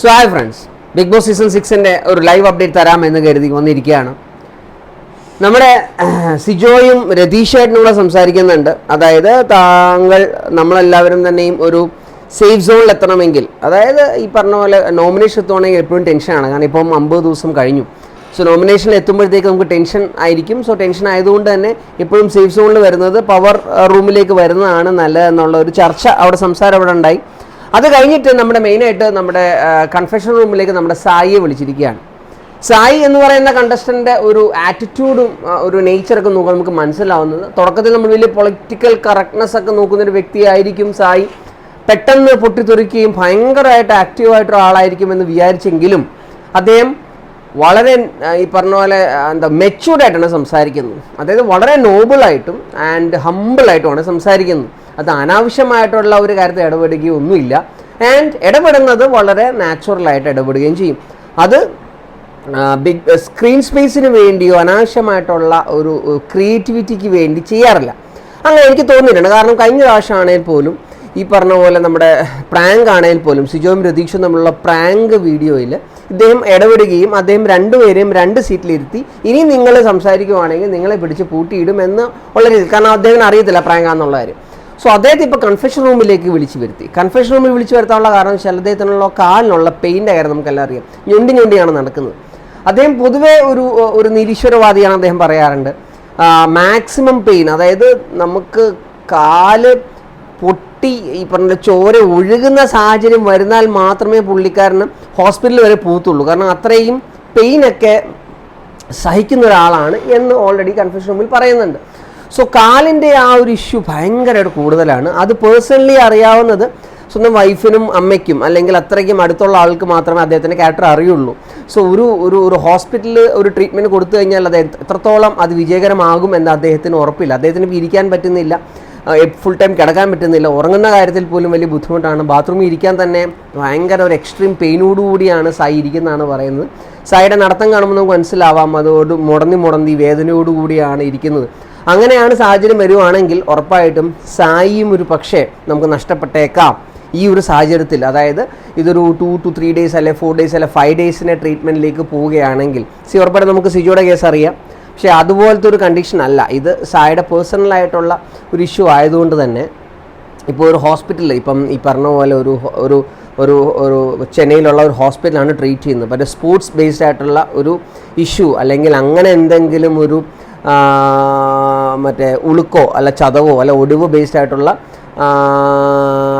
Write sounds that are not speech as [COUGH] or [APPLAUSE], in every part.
So hi friends big boss season സിക്സിന്റെ ഒരു live update തരാമെന്ന് കരുതി വന്നിരിക്കുകയാണ്. നമ്മുടെ [CLEARS THROAT] സിജോയും രതീഷായിട്ടും കൂടെ സംസാരിക്കുന്നുണ്ട്. അതായത് താങ്കൾ നമ്മളെല്ലാവരും തന്നെയും ഒരു സേഫ് സോണിൽ എത്തണമെങ്കിൽ അതായത് ഈ പറഞ്ഞ പോലെ നോമിനേഷൻ എത്തുവാണെങ്കിൽ എപ്പോഴും ടെൻഷനാണ് കാരണം ഇപ്പം അമ്പത് ദിവസം കഴിഞ്ഞു. സോ നോമിനേഷനിൽ എത്തുമ്പോഴത്തേക്ക് നമുക്ക് ടെൻഷൻ ആയിരിക്കും. സോ ടെൻഷൻ ആയതുകൊണ്ട് തന്നെ എപ്പോഴും സേഫ് സോണിൽ വരുന്നത് പവർ റൂമിലേക്ക് വരുന്നതാണ് നല്ലതെന്നുള്ള ഒരു ചർച്ച അവിടെ സംസാരം അവിടെ ഉണ്ടായി. അത് കഴിഞ്ഞിട്ട് നമ്മുടെ മെയിനായിട്ട് നമ്മുടെ കൺഫെഷൻ റൂമിലേക്ക് നമ്മുടെ സായിയെ വിളിച്ചിരിക്കുകയാണ്. സായി എന്ന് പറയുന്ന കണ്ടസ്റ്റന്റെ ഒരു ആറ്റിറ്റ്യൂഡും ഒരു നേച്ചറൊക്കെ നോക്കുമ്പോൾ നമുക്ക് മനസ്സിലാവുന്നത് തുടക്കത്തിൽ നമ്മൾ വലിയ പൊളിറ്റിക്കൽ കറക്റ്റ്നെസ് ഒക്കെ നോക്കുന്ന ഒരു വ്യക്തിയായിരിക്കും സായി. പെട്ടെന്ന് പൊട്ടിത്തെറിക്കുകയും ഭയങ്കരമായിട്ട് ആക്റ്റീവായിട്ടൊരു ആളായിരിക്കുമെന്ന് വിചാരിച്ചെങ്കിലും അദ്ദേഹം വളരെ ഈ പറഞ്ഞ പോലെ എന്താ മെച്യൂർഡായിട്ടാണ് സംസാരിക്കുന്നത്. അതായത് വളരെ നോബിളായിട്ടും ആൻഡ് ഹമ്പിളായിട്ടുമാണ് സംസാരിക്കുന്നത്. അത് അനാവശ്യമായിട്ടുള്ള ഒരു കാര്യത്തിൽ ഇടപെടുകയോ ഒന്നുമില്ല ആൻഡ് ഇടപെടുന്നത് വളരെ നാച്ചുറലായിട്ട് ഇടപെടുകയും ചെയ്യും. അത് ബിഗ് സ്ക്രീൻ സ്പേസിന് വേണ്ടിയോ അനാവശ്യമായിട്ടുള്ള ഒരു ക്രിയേറ്റിവിറ്റിക്ക് വേണ്ടി ചെയ്യാറില്ല. അങ്ങനെ എനിക്ക് തോന്നിയിട്ടുണ്ട്. കാരണം കഴിഞ്ഞ പ്രാവശ്യമാണെങ്കിൽ പോലും ഈ പറഞ്ഞ പോലെ നമ്മുടെ പ്രാങ്ക് ആണെങ്കിൽ പോലും സിജോയും രതീഷും തമ്മിലുള്ള പ്രാങ്ക് വീഡിയോയിൽ ഇദ്ദേഹം ഇടപെടുകയും അദ്ദേഹം രണ്ടുപേരെയും രണ്ട് സീറ്റിലിരുത്തി ഇനി നിങ്ങൾ സംസാരിക്കുവാണെങ്കിൽ നിങ്ങളെ പിടിച്ച് പൂട്ടിയിടും എന്ന് ഉള്ള രീതിയിൽ. കാരണം അദ്ദേഹത്തിന് അറിയത്തില്ല പ്രാങ്കാന്നുള്ള കാര്യം. സോ അദ്ദേഹത്തെ ഇപ്പോൾ കൺഫെഷൻ റൂമിലേക്ക് വിളിച്ചു വരുത്തി. കൺഫെഷൻ റൂമിൽ വിളിച്ചു വരുത്താനുള്ള കാരണം വെച്ചാൽ അദ്ദേഹത്തിനുള്ള കാലിനുള്ള പെയിന്റെ കാര്യം നമുക്കെല്ലാം അറിയാം. ഞൊണ്ടി ഞൊണ്ടിയാണ് നടക്കുന്നത്. അദ്ദേഹം പൊതുവേ ഒരു ഒരു നിരീശ്വരവാദിയാണ് അദ്ദേഹം പറയാറുണ്ട്. മാക്സിമം പെയിൻ അതായത് നമുക്ക് കാൽ പൊട്ടി ഈ പറഞ്ഞ ചോര ഒഴുകുന്ന സാഹചര്യം വരുന്നാൽ മാത്രമേ പുള്ളിക്കാരന് ഹോസ്പിറ്റലിൽ വരെ പോകത്തുള്ളൂ. കാരണം അത്രയും പെയിനൊക്കെ സഹിക്കുന്ന ഒരാളാണ് എന്ന് ഓൾറെഡി കൺഫ്യൂഷൻ റൂമിൽ പറയുന്നുണ്ട്. സോ കാലിന്റെ ആ ഒരു ഇഷ്യൂ ഭയങ്കരമായിട്ട് കൂടുതലാണ്. അത് പേഴ്സണലി അറിയാവുന്നത് സ്വന്തം വൈഫിനും അമ്മയ്ക്കും അല്ലെങ്കിൽ അത്രയ്ക്കും അടുത്തുള്ള ആൾക്ക് മാത്രമേ അദ്ദേഹത്തിന്റെ ക്യാരക്ടർ അറിയുള്ളൂ. സോ ഒരു ഒരു ഒരു ഹോസ്പിറ്റലിൽ ഒരു ട്രീറ്റ്മെന്റ് കൊടുത്തു കഴിഞ്ഞാൽ അത് എത്രത്തോളം അത് വിജയകരമാകും എന്ന് അദ്ദേഹത്തിന് ഉറപ്പില്ല. അദ്ദേഹത്തിന് ഇരിക്കാൻ പറ്റുന്നില്ല. ഫുൾ ടൈം കിടക്കാൻ പറ്റുന്നില്ല. ഉറങ്ങുന്ന കാര്യത്തിൽ പോലും വലിയ ബുദ്ധിമുട്ടാണ്. ബാത്റൂമിൽ ഇരിക്കാൻ തന്നെ ഭയങ്കര ഒരു എക്സ്ട്രീം പെയിനോടുകൂടിയാണ് സായി ഇരിക്കുന്നതാണ് പറയുന്നത്. സായിയുടെ നടത്തം കാണുമ്പോൾ നമുക്ക് മനസ്സിലാവാം. അതോട് മുടന്തി മുടന്തി വേദനയോടുകൂടിയാണ് ഇരിക്കുന്നത്. അങ്ങനെയാണ് സാഹചര്യം വരുവാണെങ്കിൽ ഉറപ്പായിട്ടും സായിയും ഒരു പക്ഷേ നമുക്ക് നഷ്ടപ്പെട്ടേക്കാം. ഈ ഒരു സാഹചര്യത്തിൽ അതായത് ഇതൊരു ടു ടു ത്രീ ഡേയ്സ് അല്ലെ ഫോർ ഡേയ്സ് അല്ലെ ഫൈവ് ഡേയ്സിന്റെ ട്രീറ്റ്മെന്റിലേക്ക് പോവുകയാണെങ്കിൽ സി ഉറപ്പായിട്ടും നമുക്ക് സിജോയുടെ കേസ് അറിയാം. പക്ഷേ അതുപോലത്തെ ഒരു കണ്ടീഷൻ അല്ല. ഇത് സായുടെ പേഴ്സണലായിട്ടുള്ള ഒരു ഇഷ്യൂ ആയതുകൊണ്ട് തന്നെ ഇപ്പോൾ ഒരു ഹോസ്പിറ്റലിൽ ഇപ്പം ഈ പറഞ്ഞ പോലെ ഒരു ഒരു ഒരു ഒരു ചെന്നൈയിലുള്ള ഒരു ഹോസ്പിറ്റലാണ് ട്രീറ്റ് ചെയ്യുന്നത്. പക്ഷേ സ്പോർട്സ് ബേസ്ഡ് ആയിട്ടുള്ള ഒരു ഇഷ്യൂ അല്ലെങ്കിൽ അങ്ങനെ എന്തെങ്കിലും ഒരു മറ്റേ ഉളുക്കോ അല്ല ചതവോ അല്ല ഒടിവ് ബേസ്ഡ് ആയിട്ടുള്ള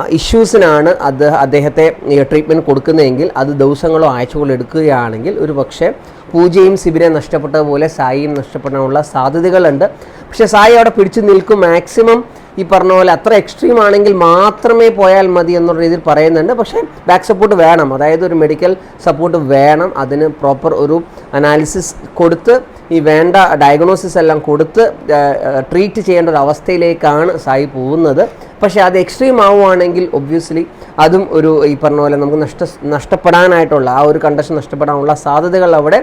ഇഷ്യൂസിനാണ് അത് അദ്ദേഹത്തെ ട്രീറ്റ്മെന്റ് കൊടുക്കുന്നതെങ്കിൽ അത് ദിവസങ്ങളോ ആഴ്ചകളോ എടുക്കുകയാണെങ്കിൽ ഒരു പക്ഷേ പൂജയും ശിബിരെ നഷ്ടപ്പെട്ടതുപോലെ സായിയും നഷ്ടപ്പെടാനുള്ള സാധ്യതകളുണ്ട്. പക്ഷേ സായി അവിടെ പിടിച്ചു നിൽക്കും. മാക്സിമം ഈ പറഞ്ഞ പോലെ അത്ര എക്സ്ട്രീം ആണെങ്കിൽ മാത്രമേ പോയാൽ മതി എന്നുള്ള രീതിയിൽ പറയുന്നുണ്ട്. പക്ഷേ ബാക്ക് സപ്പോർട്ട് വേണം. അതായത് ഒരു മെഡിക്കൽ സപ്പോർട്ട് വേണം. അതിന് പ്രോപ്പർ ഒരു അനാലിസിസ് കൊടുത്ത് ഈ വേണ്ട ഡയഗ്നോസിസ് എല്ലാം കൊടുത്ത് ട്രീറ്റ് ചെയ്യേണ്ട ഒരു അവസ്ഥയിലേക്കാണ് സായി പോകുന്നത്. പക്ഷേ അത് എക്സ്ട്രീം ആവുകയാണെങ്കിൽ ഒബ്വിയസ്ലി അതും ഒരു ഈ പറഞ്ഞ പോലെ നമുക്ക് നഷ്ട നഷ്ടപ്പെടാനായിട്ടുള്ള ആ ഒരു കണ്ടീഷൻ നഷ്ടപ്പെടാനുള്ള സാധ്യതകൾ അവിടെ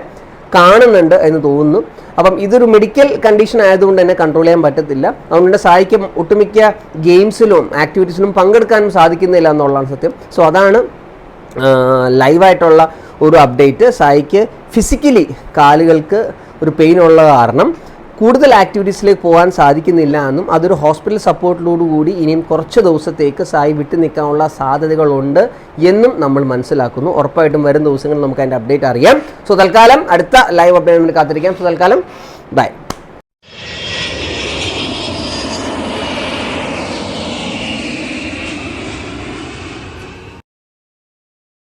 കാണുന്നുണ്ട് എന്ന് തോന്നുന്നു. അപ്പം ഇതൊരു മെഡിക്കൽ കണ്ടീഷൻ ആയതുകൊണ്ട് തന്നെ കൺട്രോൾ ചെയ്യാൻ പറ്റത്തില്ല. അതുകൊണ്ട് സായിക്കും ഒട്ടുമിക്ക ഗെയിംസിലും ആക്ടിവിറ്റീസിലും പങ്കെടുക്കാനും സാധിക്കുന്നില്ല എന്നുള്ളതാണ് സത്യം. സോ അതാണ് ലൈവായിട്ടുള്ള ഒരു അപ്ഡേറ്റ് സായിക്ക് ഫിസിക്കലി കാലുകൾക്ക് ഒരു പെയിൻ ഉള്ള കാരണം. കൂടുതൽ ആക്ടിവിറ്റീസിലേക്ക് പോകാൻ സാധിക്കുന്നില്ല എന്നും അതൊരു ഹോസ്പിറ്റൽ സപ്പോർട്ടിലോടുകൂടി ഇനിയും കുറച്ച് ദിവസത്തേക്ക് സായി വിട്ടു നിൽക്കാനുള്ള സാധ്യതകളുണ്ട് എന്നും നമ്മൾ മനസ്സിലാക്കുന്നു. ഉറപ്പായിട്ടും വരും ദിവസങ്ങളിൽ നമുക്ക് അതിന്റെ അപ്ഡേറ്റ് അറിയാം. സോ തൽക്കാലം അടുത്ത ലൈവ് അപ്ഡേറ്റ് കാത്തിരിക്കാം. സോ തൽക്കാലം ബൈ